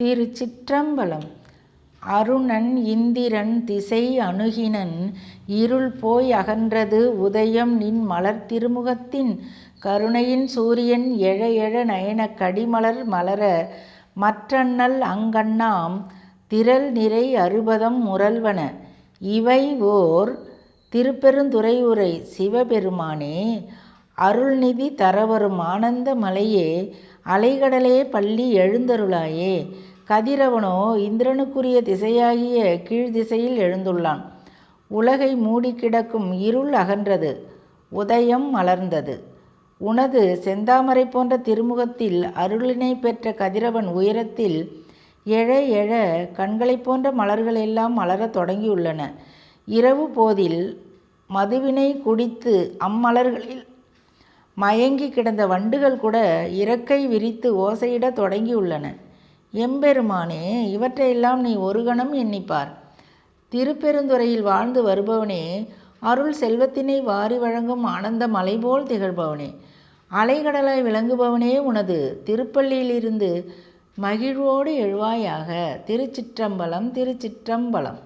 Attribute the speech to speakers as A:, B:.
A: திருச்சிற்றம்பலம். அருணன் இந்திரன் திசை அணுகினன் இருள் போய் அகன்றது உதயம் நின் மலர் திருமுகத்தின். கருணையின் சூரியன் எழ எழ நயனக் கடிமலர் மலர மற்றண்ணல் அங்கண்ணாம் திரள் நிறை அறுபதம் முரல்வன. இவை ஓர் திருப்பெருந்துறையுரை சிவபெருமானே அருள்நிதி தரவரும் ஆனந்த மலையே அலைகடலே பள்ளி எழுந்தருளாயே. கதிரவனோ இந்திரனுக்குரிய திசையாகிய கீழ்திசையில் எழுந்துள்ளான். உலகை மூடி கிடக்கும் இருள் அகன்றது உதயம் மலர்ந்தது. உனது செந்தாமரை போன்ற திருமுகத்தில் அருளினை பெற்ற கதிரவன் உயரத்தில் எழ எழ கண்களைப் போன்ற மலர்கள் எல்லாம் மலரத் தொடங்கியுள்ளன. இரவு போதில் மதுவினை குடித்து அம்மலர்களில் மயங்கி கிடந்த வண்டுகள் கூட இறக்கை விரித்து ஓசையிடத் தொடங்கியுள்ளன. எம்பெருமானே இவற்றையெல்லாம் நீ ஒரு கணம் எண்ணிப்பார். திருப்பெருந்துறையில் வாழ்ந்து வருபவனே அருள் செல்வத்தினை வாரி வழங்கும் ஆனந்த மலை போல் திகழ்பவனே. அலைகடலாய் விளங்குபவனே உனது திருப்பள்ளியிலிருந்து மகிழ்வோடு எழுவாயாக. திருச்சிற்றம்பலம் திருச்சிற்றம்பலம்.